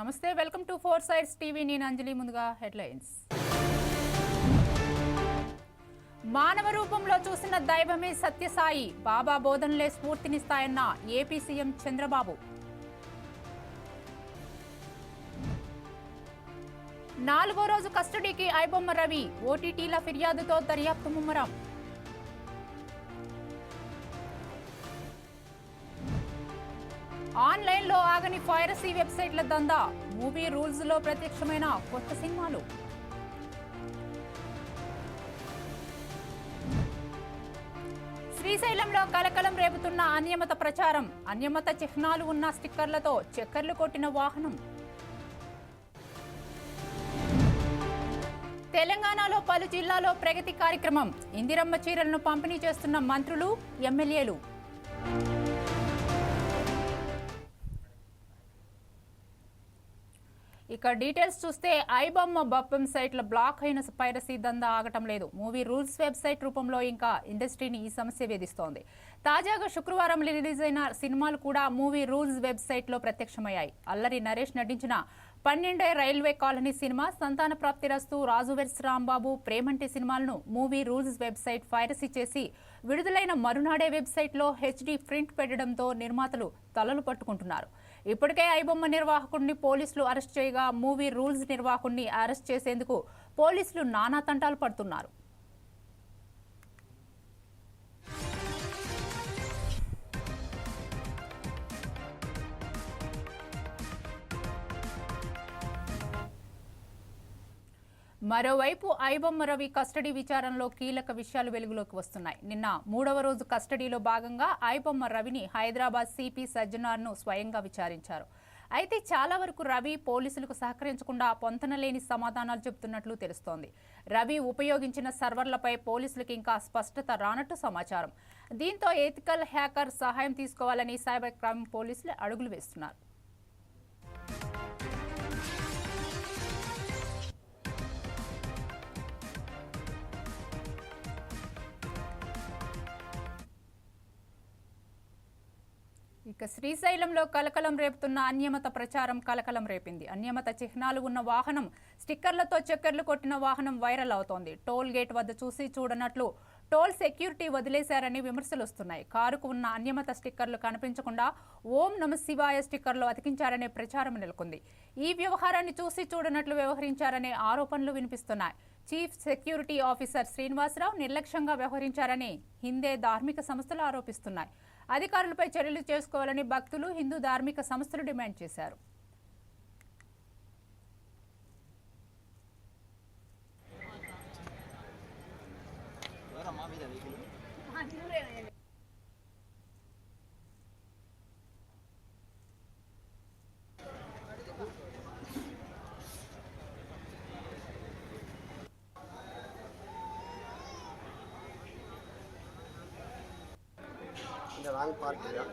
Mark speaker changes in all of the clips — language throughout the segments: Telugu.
Speaker 1: నమస్తే welcome to four sides TV. నేను అంజలి ముందుగా హెడ్లైన్స్. మానవ రూపంలో చూసిన దైవమే సత్యసాయి. బాబా బోధనలే స్ఫూర్తినిస్తాయన్న ఏపీ సీఎం చంద్రబాబు. నాలుగో రోజు కస్టడీకి ఐబొమ్మ రవి. ఓటీటీల ఫిర్యాదుతో దర్యాప్తు ముమ్మరం. ఆన్లైన్లో ఆగని పైరసీ వెబ్సైట్ల దందా. మూవీ రూల్స్లో ప్రత్యక్షమైన కొత్త సినిమాలు. శ్రీశైలంలో కలకలం రేపుతున్న అన్యమత ప్రచారం. అన్యమత చిహ్నాలు ఉన్న స్టిక్కర్లతో చక్కర్లు కొట్టిన వాహనం. తెలంగాణలో పలు జిల్లాలో ప్రగతి కార్యక్రమం. ఇందిరమ్మ చీరలను పంపిణీ చేస్తున్న మంత్రులు ఎమ్మెల్యేలు. ఇక డీటెయిల్స్ చూస్తే ఐబొమ్మ బొప్పం సైట్ల బ్లాక్ అయిన పైరసీ దందా ఆగటం లేదు. మూవీ రూల్స్ వెబ్సైట్ రూపంలో ఇంకా ఇండస్ట్రీని ఈ సమస్య వేధిస్తోంది. తాజాగా శుక్రవారం రిలీజ్ అయిన సినిమాలు కూడా మూవీ రూల్స్ వెబ్సైట్లో ప్రత్యక్షమయ్యాయి. అల్లరి నరేష్ నటించిన పన్నెండే రైల్వే కాలనీ సినిమా సంతాన ప్రాప్తిరస్తు రాజువెర్స్ రాంబాబు ప్రేమంటి సినిమాలను మూవీ రూల్స్ వెబ్సైట్ ఫైరసీ చేసి విడుదలైన మరునాడే వెబ్సైట్లో హెచ్డీ ప్రింట్ పెట్టడంతో నిర్మాతలు తలలు పట్టుకుంటున్నారు. ఇప్పటికే ఐబొమ్మ నిర్వాహకుడిని పోలీసులు అరెస్ట్ చేయగా మూవీ రూల్స్ నిర్వాహకుడిని అరెస్ట్ చేసేందుకు పోలీసులు నానా తంటాలు పడుతున్నారు. మరోవైపు ఐబొమ్మ రవి కస్టడీ విచారణలో కీలక విషయాలు వెలుగులోకి వస్తున్నాయి. నిన్న మూడవ రోజు కస్టడీలో భాగంగా ఐబొమ్మ రవిని హైదరాబాద్ సిపి సజ్జనార్ను స్వయంగా విచారించారు. అయితే చాలా వరకు రవి పోలీసులకు సహకరించకుండా పొంతనలేని సమాధానాలు చెబుతున్నట్లు తెలుస్తోంది. రవి ఉపయోగించిన సర్వర్లపై పోలీసులకు ఇంకా స్పష్టత రానట్టు సమాచారం. దీంతో ఎథికల్ హ్యాకర్ సహాయం తీసుకోవాలని సైబర్ క్రైమ్ పోలీసులు అడుగులు వేస్తున్నారు. ఇక శ్రీశైలంలో కలకలం రేపుతున్న అన్యమత ప్రచారం కలకలం రేపింది. అన్యమత చిహ్నాలు ఉన్న వాహనం స్టిక్కర్లతో చక్కర్లు కొట్టిన వాహనం వైరల్ అవుతోంది. టోల్ గేట్ వద్ద చూసి చూడనట్లు టోల్ సెక్యూరిటీ వదిలేశారని విమర్శలు వస్తున్నాయి. కారుకు ఉన్న అన్యమత స్టిక్కర్లు కనిపించకుండా ఓం నమ శివాయ స్టిక్కర్లు అతికించారనే ప్రచారం నెలకొంది. ఈ వ్యవహారాన్ని చూసి చూడనట్లు వ్యవహరించారనే ఆరోపణలు వినిపిస్తున్నాయి. చీఫ్ సెక్యూరిటీ ఆఫీసర్ శ్రీనివాసరావు నిర్లక్ష్యంగా వ్యవహరించారని హిందే ధార్మిక సంస్థలు ఆరోపిస్తున్నాయి. అధికారులపై చర్యలు చేసుకోవాలని భక్తులు హిందూ ధార్మిక సంస్థలు డిమాండ్ చేశారు.
Speaker 2: கொஞ்சம் வாங்க பார்க்குறியா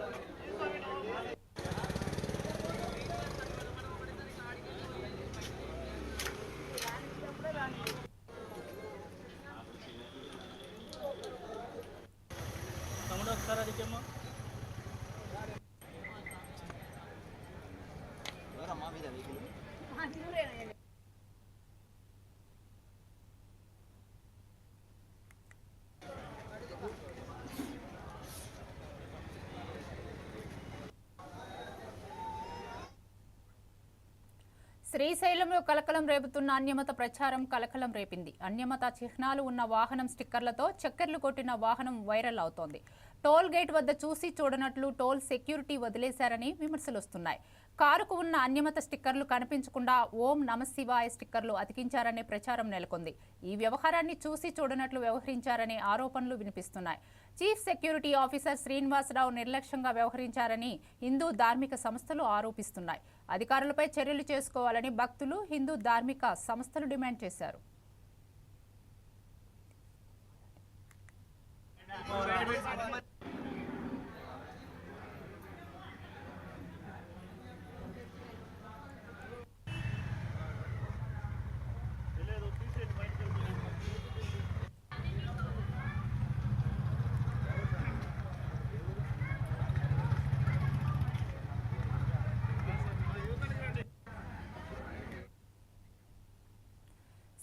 Speaker 3: தமிழ் சார் அடிக்கமா
Speaker 1: శ్రీశైలంలో కలకలం రేపుతున్న అన్యమత ప్రచారం కలకలం రేపింది. అన్యమత చిహ్నాలు ఉన్న వాహనం స్టిక్కర్లతో చక్కెర్లు కొట్టిన వాహనం వైరల్ అవుతోంది. టోల్ గేట్ వద్ద చూసి చూడనట్లు టోల్ సెక్యూరిటీ వదిలేశారని విమర్శలు వస్తున్నాయి. కారుకు ఉన్న అన్యమత స్టిక్కర్లు కనిపించకుండా ఓం నమశివాయ స్టిక్కర్లు అతికించారనే ప్రచారం నెలకొంది. ఈ వ్యవహారాన్ని చూసి చూడనట్లు వ్యవహరించారనే ఆరోపణలు వినిపిస్తున్నాయి. చీఫ్ సెక్యూరిటీ ఆఫీసర్ శ్రీనివాసరావు నిర్లక్ష్యంగా వ్యవహరించారని హిందూ ధార్మిక సంస్థలు ఆరోపిస్తున్నాయి. అధికారులపై చర్యలు చేసుకోవాలని భక్తులు హిందూ ధార్మిక సంస్థలు డిమాండ్ చేశారు.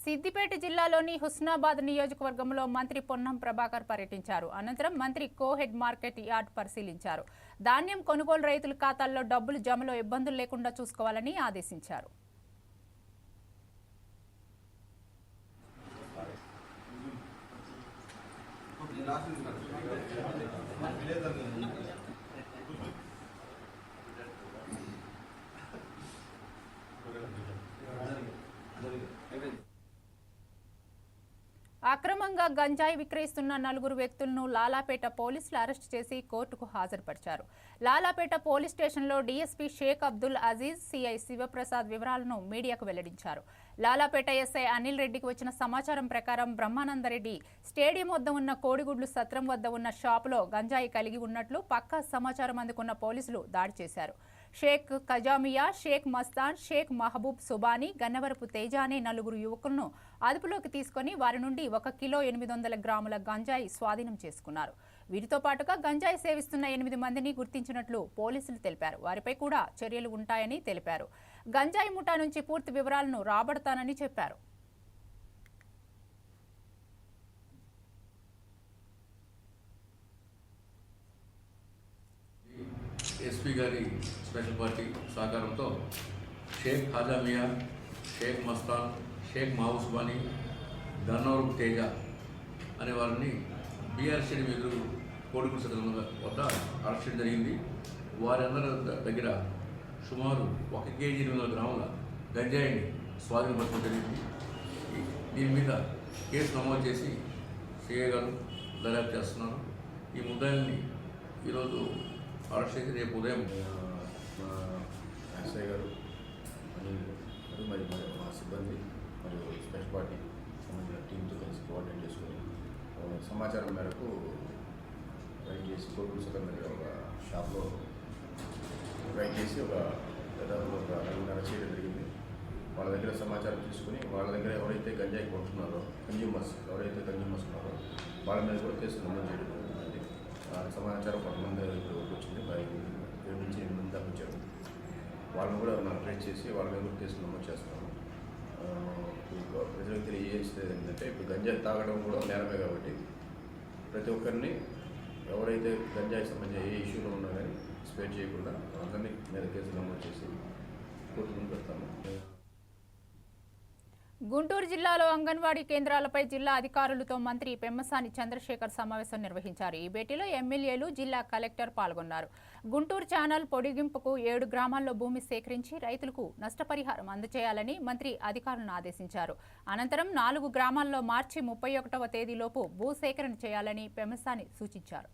Speaker 1: సిద్దిపేట జిల్లాలోని హుస్నాబాద్ నియోజకవర్గంలో మంత్రి పొన్నం ప్రభాకర్ పర్యటించారు. అనంతరం మంత్రి కోహెడ్ మార్కెట్ యార్డ్ పరిశీలించారు. ధాన్యం కొనుగోలు రైతుల ఖాతాల్లో డబ్బులు జమలో ఇబ్బందులు లేకుండా చూసుకోవాలని ఆదేశించారు. అక్రమంగా గంజాయి విక్రయిస్తున్న నలుగురు వ్యక్తులను లాలాపేట పోలీసులు అరెస్ట్ చేసి కోర్టుకు హాజరుపరిచారు. లాలాపేట పోలీస్ స్టేషన్లో డీఎస్పీ షేక్ అబ్దుల్ అజీజ్ సిఐ శివప్రసాద్ వివరాలను మీడియాకు వెల్లడించారు. లాలాపేట ఎస్ఐ అనిల్ రెడ్డికి వచ్చిన సమాచారం ప్రకారం బ్రహ్మానందరెడ్డి స్టేడియం వద్ద ఉన్న కోడిగుడ్లు సత్రం వద్ద ఉన్న షాపులో గంజాయి కలిగి ఉన్నట్లు పక్కా సమాచారం అందుకున్న పోలీసులు దాడి చేశారు. షేక్ ఖజామియా షేక్ మస్తాన్ షేక్ మహబూబ్ సుబానీ గన్నవరపు తేజ అనే నలుగురు యువకులను అదుపులోకి తీసుకొని వారి నుండి ఒక కిలో ఎనిమిది వందల గ్రాముల గంజాయి స్వాధీనం చేసుకున్నారు. వీరితో పాటుగా గంజాయి సేవిస్తున్న ఎనిమిది మందిని గుర్తించినట్లు పోలీసులు తెలిపారు. వారిపై కూడా చర్యలు ఉంటాయని తెలిపారు. గంజాయి ముఠా నుంచి పూర్తి వివరాలను రాబడతానని చెప్పారు.
Speaker 4: ఎస్పీ గారి స్పెషల్ పార్టీ సహకారంతో షేక్ ఖాజామియా షేక్ మస్తాన్ షేక్ మావుస్బానీ గన్నవరం తేజ అనే వారిని బీఆర్ స్టేడియం ఎదురు కోడిగుడి సదనం వద్ద అరెస్ట్ చేయడం జరిగింది వారందరి దగ్గర సుమారు ఒక కేజీ ఎనిమిది వందల గ్రాముల గంజాయిని స్వాధీనపరచడం జరిగింది. దీని మీద కేసు నమోదు చేసి సిఐ గారు దర్యాప్తు చేస్తున్నారు. ఈ ముద్దాయిల్ని ఈరోజు అరెస్ట్ చేసి రేపు ఉదయం
Speaker 5: మా ఎస్ఐ గారు అనిల్ మరి మరి మా సిబ్బంది మరియు స్పెషల్ పార్టీ సంబంధించిన టీంతో కలిసి కోఆర్డినేట్ చేసుకొని సమాచారం మేరకు రైడ్ చేసి కోర్టు సదర్ ఒక షాప్లో రైడ్ చేసి ఒక దాదాపు ఒక రెండున్నర చేయడం జరిగింది. వాళ్ళ దగ్గర సమాచారం తీసుకుని వాళ్ళ దగ్గర ఎవరైతే గంజాయి కొంటున్నారో కన్జ్యూమర్స్ ఎవరైతే కన్జ్యూమర్స్ ఉన్నారో వాళ్ళ మీద కూడా కేసు నమోదు చేయడం సమాచారం కొంతమంది ఇప్పుడు వచ్చింది. మరి ఏడు నుంచి ఎనిమిది మంది దాకా వచ్చారు. వాళ్ళని కూడా మనం ట్రేస్ చేసి వాళ్ళ మీద కూడా కేసు నమోదు చేస్తున్నాము ఆ, ఇప్పుడు ప్రజలకు తెలియజేసేది ఏంటంటే ఇప్పుడు గంజాయి తాగడం కూడా నేరమే కాబట్టి ప్రతి ఒక్కరిని ఎవరైతే గంజాయికి సంబంధించిన ఏ ఇష్యూలో ఉన్నా కానీ స్పేర్ చేయకుండా అందరినీ మీద కేసు నమోదు చేసి కోర్టు ముందు పెడతాము
Speaker 1: గుంటూరు జిల్లాలో అంగన్వాడీ కేంద్రాలపై జిల్లా అధికారులతో మంత్రి పెమ్మసాని చంద్రశేఖర్ సమావేశం నిర్వహించారు. ఈ భేటీలో ఎమ్మెల్యేలు జిల్లా కలెక్టర్ పాల్గొన్నారు. గుంటూరు ఛానల్ పొడిగింపుకు ఏడు గ్రామాల్లో భూమి సేకరించి రైతులకు నష్టపరిహారం అందజేయాలని మంత్రి అధికారులను ఆదేశించారు. అనంతరం నాలుగు గ్రామాల్లో మార్చి ముప్పై ఒకటవ తేదీలోపు భూ సేకరణ చేయాలని పెమ్మసాని సూచించారు.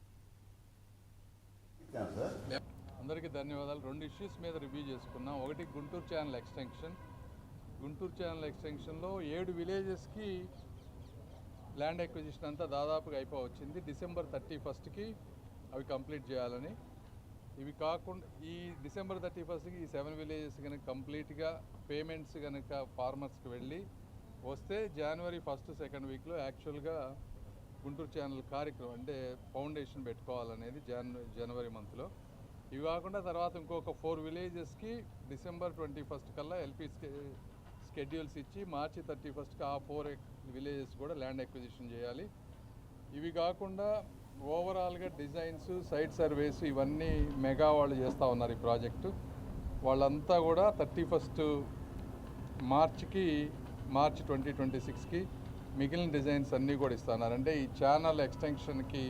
Speaker 6: అందరికీ ధన్యవాదాలు. రెండు ఇష్యూస్ మీద రివ్యూ చేసుకున్నాం. ఒకటి Guntur channel extension Guntur channel ఎక్స్టెన్షన్లో ఏడు విలేజెస్కి ల్యాండ్ ఎక్విజిషన్ అంతా దాదాపుగా అయిపోవచ్చింది. డిసెంబర్ థర్టీ ఫస్ట్కి అవి కంప్లీట్ చేయాలని. ఇవి కాకుండా ఈ డిసెంబర్ థర్టీ ఫస్ట్కి ఈ సెవెన్ విలేజెస్ కనుక కంప్లీట్గా పేమెంట్స్ కనుక ఫార్మర్స్కి వెళ్ళి వస్తే జనవరి ఫస్ట్ సెకండ్ వీక్లో యాక్చువల్గా గుంటూరు ఛానల్ కార్యక్రమం అంటే ఫౌండేషన్ పెట్టుకోవాలనేది జన్ జనవరి మంత్లో. ఇవి కాకుండా తర్వాత ఇంకొక ఫోర్ విలేజెస్కి డిసెంబర్ ట్వంటీ ఫస్ట్ కల్లా ఎల్పీ స్కెడ్యూల్స్ ఇచ్చి మార్చి థర్టీ ఫస్ట్కి ఆ ఫోర్ విలేజెస్ కూడా ల్యాండ్ ఎక్విజిషన్ చేయాలి. ఇవి కాకుండా ఓవరాల్గా డిజైన్స్ సైట్ సర్వేస్ ఇవన్నీ మెగా వాళ్ళు చేస్తూ ఉన్నారు ఈ ప్రాజెక్టు. వాళ్ళంతా కూడా థర్టీ ఫస్ట్ మార్చ్కి మార్చ్ ట్వంటీ ట్వంటీ సిక్స్కి మిగిలిన డిజైన్స్ అన్నీ కూడా ఇస్తున్నారు. అంటే ఈ ఛానల్ ఎక్స్టెన్షన్కి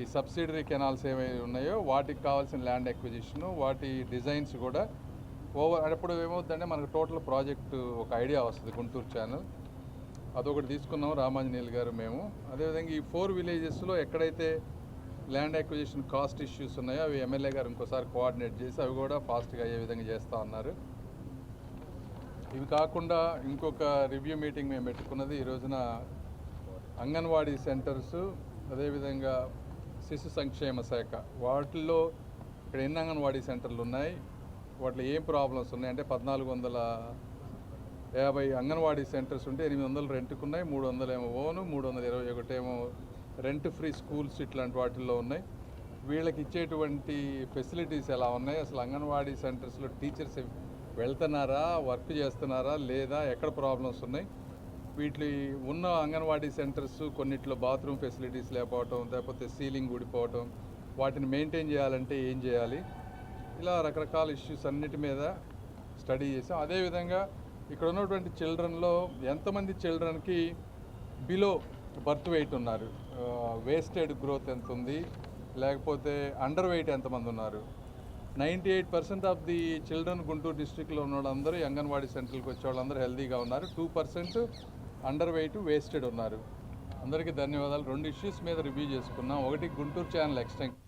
Speaker 6: ఈ సబ్సిడరీ కెనాల్స్ ఏమైనా ఉన్నాయో వాటికి కావాల్సిన ల్యాండ్ ఎక్విజిషను వాటి డిజైన్స్ కూడా ఓవర్ అప్పుడు ఏమవుతుందంటే మనకు టోటల్ ప్రాజెక్ట్ ఒక ఐడియా వస్తుంది గుంటూరు ఛానల్. అదొకటి తీసుకున్నాం రామాంజనేయులు గారు మేము. అదేవిధంగా ఈ ఫోర్ విలేజెస్లో ఎక్కడైతే ల్యాండ్ అక్విజిషన్ కాస్ట్ ఇష్యూస్ ఉన్నాయో అవి ఎమ్మెల్యే గారు ఇంకోసారి కోఆర్డినేట్ చేసి అవి కూడా ఫాస్ట్గా అయ్యే విధంగా చేస్తూ ఉన్నారు. ఇవి కాకుండా ఇంకొక రివ్యూ మీటింగ్ మేము పెట్టుకున్నది ఈ రోజున అంగన్వాడీ సెంటర్స్ అదేవిధంగా శిశు సంక్షేమ శాఖ. వాటిల్లో ఇక్కడ ఎన్ని అంగన్వాడీ సెంటర్లు ఉన్నాయి? వాటిలో ఏం ప్రాబ్లమ్స్ ఉన్నాయి? అంటే పద్నాలుగు వందల యాభై అంగన్వాడీ సెంటర్స్ ఉంటే ఎనిమిది వందలు రెంట్కి ఉన్నాయి మూడు వందలు ఏమో ఓను మూడు వందల ఇరవై ఒకటి ఏమో రెంట్ ఫ్రీ స్కూల్స్ ఇట్లాంటి వాటిల్లో ఉన్నాయి. వీళ్ళకి ఇచ్చేటువంటి ఫెసిలిటీస్ ఎలా ఉన్నాయి? అసలు అంగన్వాడీ సెంటర్స్లో టీచర్స్ వెళ్తున్నారా? వర్క్ చేస్తున్నారా? లేదా ఎక్కడ ప్రాబ్లమ్స్ ఉన్నాయి? వీటి ఉన్న అంగన్వాడీ సెంటర్స్ కొన్నిట్లో బాత్రూమ్ ఫెసిలిటీస్ లేకపోవటం లేకపోతే సీలింగ్ ఊడిపోవటం వాటిని మెయింటైన్ చేయాలంటే ఏం చేయాలి? ఇలా రకరకాల ఇష్యూస్ అన్నిటి మీద స్టడీ చేసాం అదేవిధంగా ఇక్కడ ఉన్నటువంటి చిల్డ్రన్లో ఎంతమంది చిల్డ్రన్కి బిలో బర్త్ వెయిట్ ఉన్నారు? వేస్టెడ్ గ్రోత్ ఎంత ఉంది లేకపోతే అండర్ వెయిట్ ఎంతమంది ఉన్నారు? Ninety eight percent of the children Guntur డిస్టిక్లో ఉన్న వాళ్ళందరూ అంగన్వాడీ సెంటర్కి వచ్చే వాళ్ళందరూ హెల్తీగా ఉన్నారు. Two percent under weight wasted ఉన్నారు. అందరికీ ధన్యవాదాలు. రెండు ఇష్యూస్ మీద రివ్యూ చేసుకున్నాం. ఒకటి గుంటూరు ఛానల్ ఎక్స్టెంట్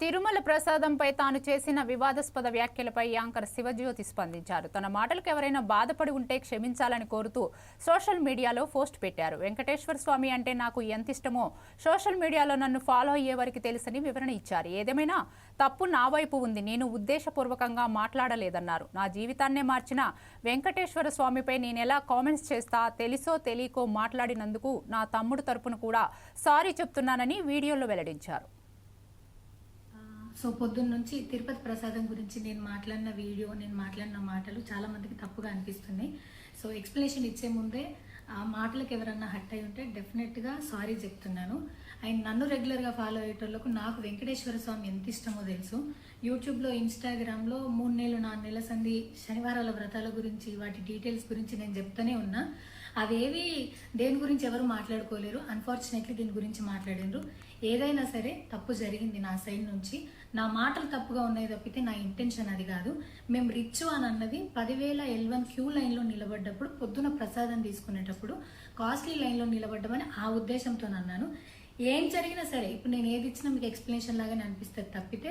Speaker 1: తిరుమల ప్రసాదంపై తాను చేసిన వివాదాస్పద వ్యాఖ్యలపై యాంకర్ శివజ్యోతి స్పందించారు. తన మాటలకు ఎవరైనా బాధపడి ఉంటే క్షమించాలని కోరుతూ సోషల్ మీడియాలో పోస్ట్ పెట్టారు. వెంకటేశ్వర స్వామి అంటే నాకు ఎంత ఇష్టమో సోషల్ మీడియాలో నన్ను ఫాలో అయ్యే వారికి తెలుసని వివరణ ఇచ్చారు. ఏదేమైనా తప్పు నా వైపు ఉంది. నేను ఉద్దేశపూర్వకంగా మాట్లాడలేదన్నారు. నా జీవితాన్నే మార్చిన వెంకటేశ్వర స్వామిపై నేను ఎలా కామెంట్స్ చేస్తా తెలుసో తెలియకో మాట్లాడినందుకు నా తమ్ముడు తరపున కూడా సారీ చెప్తున్నానని వీడియోలో వెల్లడించారు.
Speaker 7: సో పొద్దున్న నుంచి తిరుపతి ప్రసాదం గురించి నేను మాట్లాడిన వీడియో నేను మాట్లాడిన మాటలు చాలామందికి తప్పుగా అనిపిస్తున్నాయి. సో ఎక్స్ప్లెనేషన్ ఇచ్చే ముందే ఆ మాటలకు ఎవరన్నా హట్ అయి ఉంటే డెఫినెట్గా సారీ చెప్తున్నాను. అండ్ నన్ను రెగ్యులర్గా ఫాలో అయ్యేటోళ్ళకు నాకు వెంకటేశ్వర స్వామి ఎంత ఇష్టమో తెలుసు. యూట్యూబ్లో ఇన్స్టాగ్రామ్లో మూడు నెలలు నాలుగు నెలల సంది శనివారాల వ్రతాల గురించి వాటి డీటెయిల్స్ గురించి నేను చెప్తూనే ఉన్నా. అవేవి దేని గురించి ఎవరు మాట్లాడుకోలేరు. అన్ఫార్చునేట్లీ దీని గురించి మాట్లాడినరు. ఏదైనా సరే తప్పు జరిగింది నా సైడ్ నుంచి. నా మాటలు తప్పుగా ఉన్నాయి తప్పితే నా ఇంటెన్షన్ అది కాదు. మేము రిచ్ అని అన్నది పదివేల ఎల్వన్ క్యూ లైన్లో నిలబడ్డప్పుడు పొద్దున ప్రసాదం తీసుకునేటప్పుడు కాస్ట్లీ లైన్లో నిలబడ్డమని ఆ ఉద్దేశంతో అన్నాను ఏం జరిగినా సరే ఇప్పుడు నేను ఏది ఇచ్చినా మీకు ఎక్స్ప్లెనేషన్ లాగానే అనిపిస్తుంది తప్పితే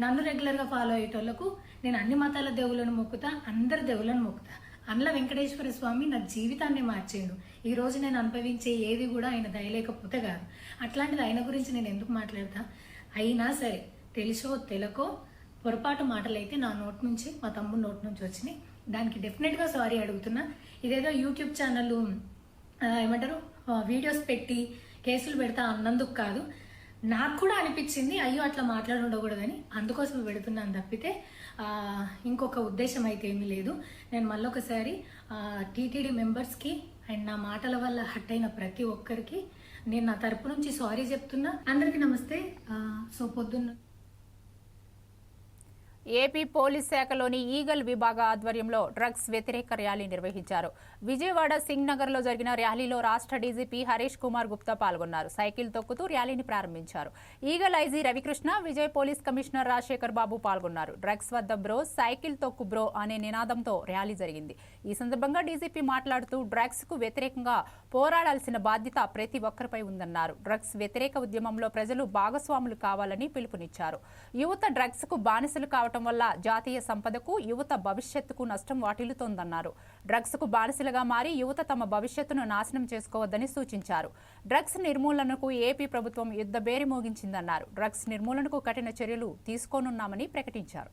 Speaker 7: నన్ను రెగ్యులర్గా ఫాలో అయ్యేటోళ్ళకు నేను అన్ని మతాల దేవులను మొక్కుతా అందరి దేవులను మొక్కుతా. అందులో వెంకటేశ్వర స్వామి నా జీవితాన్ని మార్చిండు ఈ రోజు నేను అనుభవించే ఏది కూడా ఆయన దయలేకపోతే కాదు. అట్లాంటిది ఆయన గురించి నేను ఎందుకు మాట్లాడతా? అయినా సరే తెలుసో తెలకో పొరపాటు మాటలైతే నా నోట్ నుంచి మా తమ్ముడు నోట్ నుంచి వచ్చినాయి. దానికి డెఫినెట్గా సారీ అడుగుతున్నా. ఇదేదో యూట్యూబ్ ఛానల్ ఏమంటారు వీడియోస్ పెట్టి కేసులు పెడతా అన్నందుకు కాదు. నాకు కూడా అనిపించింది అయ్యో అట్లా మాట్లాడి ఉండకూడదని అందుకోసం పెడుతున్నాను తప్పితే ఇంకొక ఉద్దేశం అయితే ఏమీ లేదు. నేను మళ్ళొకసారి టీటీడీ మెంబర్స్కి అండ్ నా మాటల వల్ల హట్ అయిన ప్రతి ఒక్కరికి నేను నా తరపు నుంచి సారీ చెప్తున్నా. అందరికీ నమస్తే. సో పొద్దున్న
Speaker 1: ఏపీ పోలీస్ శాఖలోని ఈగల్ విభాగ ఆధ్వర్యంలో డ్రగ్స్ వ్యతిరేక ర్యాలీ నిర్వహించారు. విజయవాడ సింగ్ నగర్లో జరిగిన ర్యాలీలో రాష్ట్ర డీజీపీ హరీష్ కుమార్ గుప్తా పాల్గొన్నారు. సైకిల్ తొక్కుతూ ర్యాలీని ప్రారంభించారు. Eagle IG Ravikrishna Vijay police commissioner Rajasekhar Babu పాల్గొన్నారు. డ్రగ్స్ వద్ద బ్రో సైకిల్ తొక్కు బ్రో అనే నినాదంతో ర్యాలీ జరిగింది. ఈ సందర్భంగా డీజీపీ మాట్లాడుతూ డ్రగ్స్కు వ్యతిరేకంగా పోరాడాల్సిన బాధ్యత ప్రతి ఒక్కరిపై ఉందన్నారు. డ్రగ్స్ వ్యతిరేక ఉద్యమంలో ప్రజలు భాగస్వాములు కావాలని పిలుపునిచ్చారు. యువత డ్రగ్స్కు బానిసలు కావటం వల్ల జాతీయ సంపదకు యువత భవిష్యత్తుకు నష్టం వాటిల్లుతోందన్నారు. డ్రగ్స్కు బానిసలుగా మారి యువత తమ భవిష్యత్తును నాశనం చేసుకోవద్దని సూచించారు. డ్రగ్స్ నిర్మూలనకు ఏపీ ప్రభుత్వం యుద్ధ బేరి మోగించిందన్నారు. డ్రగ్స్ నిర్మూలనకు కఠిన చర్యలు తీసుకోనున్నామని ప్రకటించారు.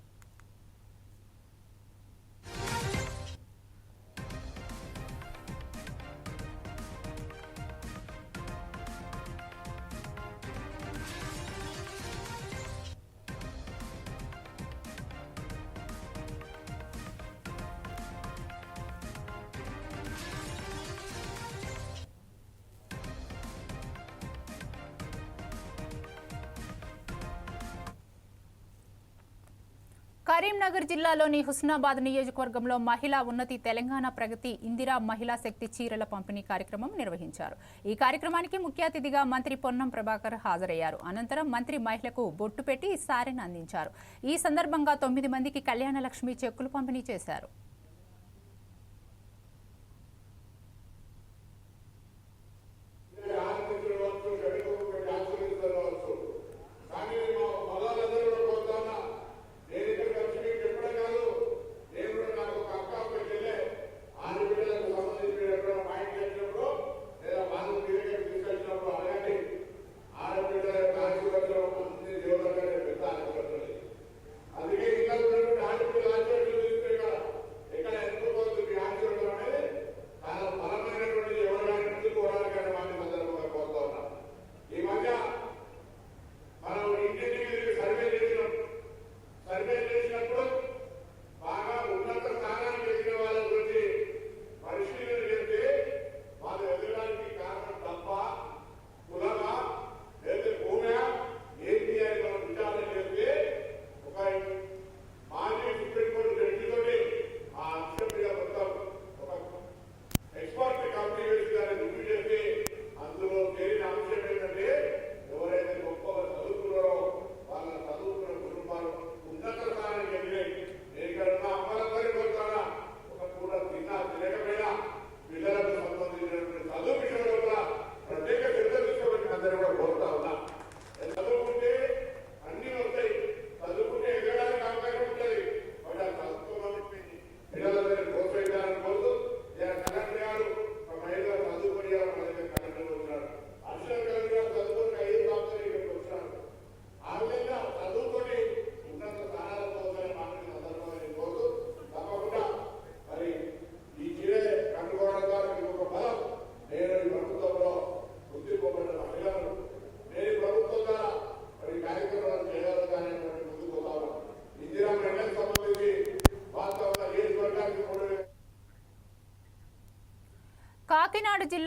Speaker 1: కరీంనగర్ జిల్లాలోని హుస్నాబాద్ నియోజకవర్గంలో మహిళా ఉన్నతి తెలంగాణ ప్రగతి ఇందిరా మహిళా శక్తి చీరల పంపిణీ కార్యక్రమం నిర్వహించారు. ఈ కార్యక్రమానికి ముఖ్య అతిథిగా మంత్రి పొన్నం ప్రభాకర్ హాజరయ్యారు. అనంతరం మంత్రి మహిళకు బొట్టు పెట్టి సారెను అందించారు. ఈ సందర్భంగా తొమ్మిది మందికి కళ్యాణ లక్ష్మి చెక్కులు పంపిణీ చేశారు.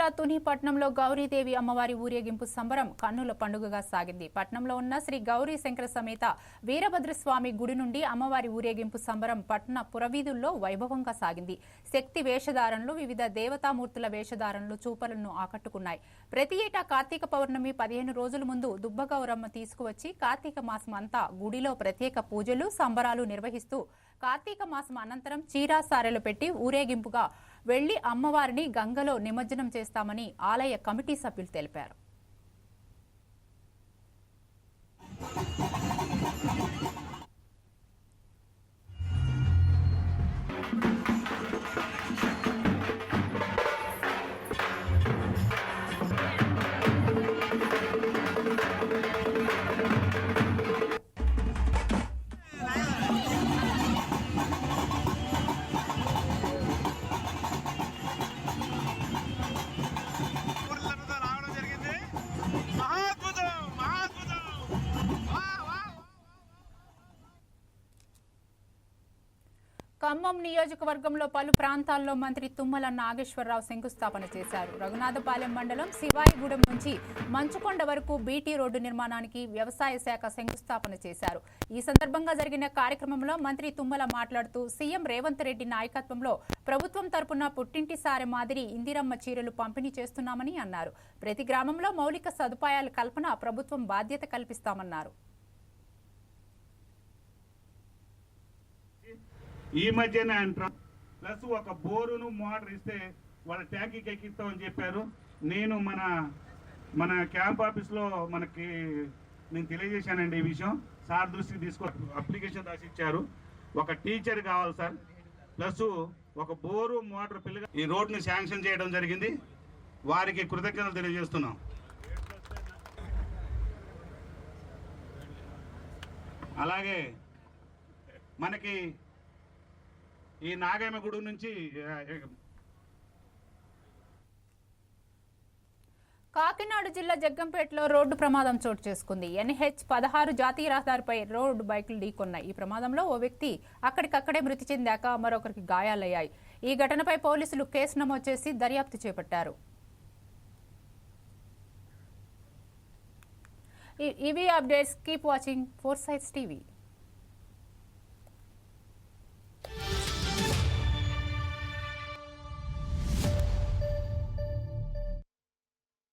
Speaker 1: జిల్లా తుని పట్నంలో గౌరీదేవి అమ్మవారి ఊరేగింపు సంబరం కన్నుల పండుగగా సాగింది. పట్నంలో ఉన్న శ్రీ గౌరీ శంకర సమేత వీరభద్రస్వామి గుడి నుండి అమ్మవారి ఊరేగింపు సంబరం పట్న పురవీధుల్లో వైభవంగా సాగింది. శక్తి వేషధారణలు వివిధ దేవతామూర్తుల వేషధారణలు చూపలను ఆకట్టుకున్నాయి. ప్రతి ఏటా కార్తీక పౌర్ణమి పదిహేను రోజుల ముందు దుబ్బగౌరమ్మ తీసుకువచ్చి కార్తీక మాసం అంతా గుడిలో ప్రత్యేక పూజలు సంబరాలు నిర్వహిస్తూ కార్తీక మాసం అనంతరం చీరా సారెలు పెట్టి ఊరేగింపుగా వెళ్ళి అమ్మవారిని గంగలో నిమజ్జనం చేస్తామని ఆలయ కమిటీ సభ్యులు తెలిపారు.
Speaker 8: ఊర్లతో
Speaker 1: ఖమ్మం నియోజకవర్గంలో పలు ప్రాంతాల్లో మంత్రి తుమ్మల నాగేశ్వరరావు శంకుస్థాపన చేశారు. రఘునాథపాలెం మండలం శివాయిగూడెం నుంచి మంచుకొండ వరకు బీటీ రోడ్డు నిర్మాణానికి వ్యవసాయ శాఖ శంకుస్థాపన చేశారు. ఈ సందర్భంగా జరిగిన కార్యక్రమంలో మంత్రి తుమ్మల మాట్లాడుతూ సీఎం రేవంత్ రెడ్డి నాయకత్వంలో ప్రభుత్వం తరపున పుట్టింటి సారె మాదిరి ఇందిరమ్మ చీరలు పంపిణీ చేస్తున్నామని అన్నారు. ప్రతి గ్రామంలో మౌలిక సదుపాయాల కల్పన ప్రభుత్వం బాధ్యత కల్పిస్తామన్నారు.
Speaker 8: ఈ మధ్యనే ఆయన ప్లస్ ఒక బోరును మోటార్ ఇస్తే వాళ్ళ ట్యాంకీకి ఎక్కిస్తామని చెప్పారు. నేను మన మన క్యాంప్ ఆఫీస్లో మనకి నేను తెలియజేశానండి ఈ విషయం. సార్ దృష్టికి తీసుకో అప్లికేషన్ రాసి ఇచ్చారు ఒక టీచర్ కావాలి సార్. ప్లస్ ఒక బోరు మోటార్ పిల్లగా ఈ రోడ్ని శాంక్షన్ చేయడం జరిగింది. వారికి కృతజ్ఞతలు తెలియజేస్తున్నాం. అలాగే మనకి ఈ నాగమ్మ గుడి నుంచి
Speaker 1: కాకినాడ జిల్లా జగ్గంపేటలో రోడ్డు ప్రమాదం చోటు చేసుకుంది. ఎన్హెచ్ పదహారు జాతీయ రహదారిపై రోడ్డు బైకులు ఢీకొన్నాయి. ఈ ప్రమాదంలో ఓ వ్యక్తి అక్కడికక్కడే మృతి చెందాక మరొకరికి గాయాలయ్యాయి. ఈ ఘటనపై పోలీసులు కేసు నమోదు చేసి దర్యాప్తు చేపట్టారు. ఇవి updates. Keep watching four sides TV.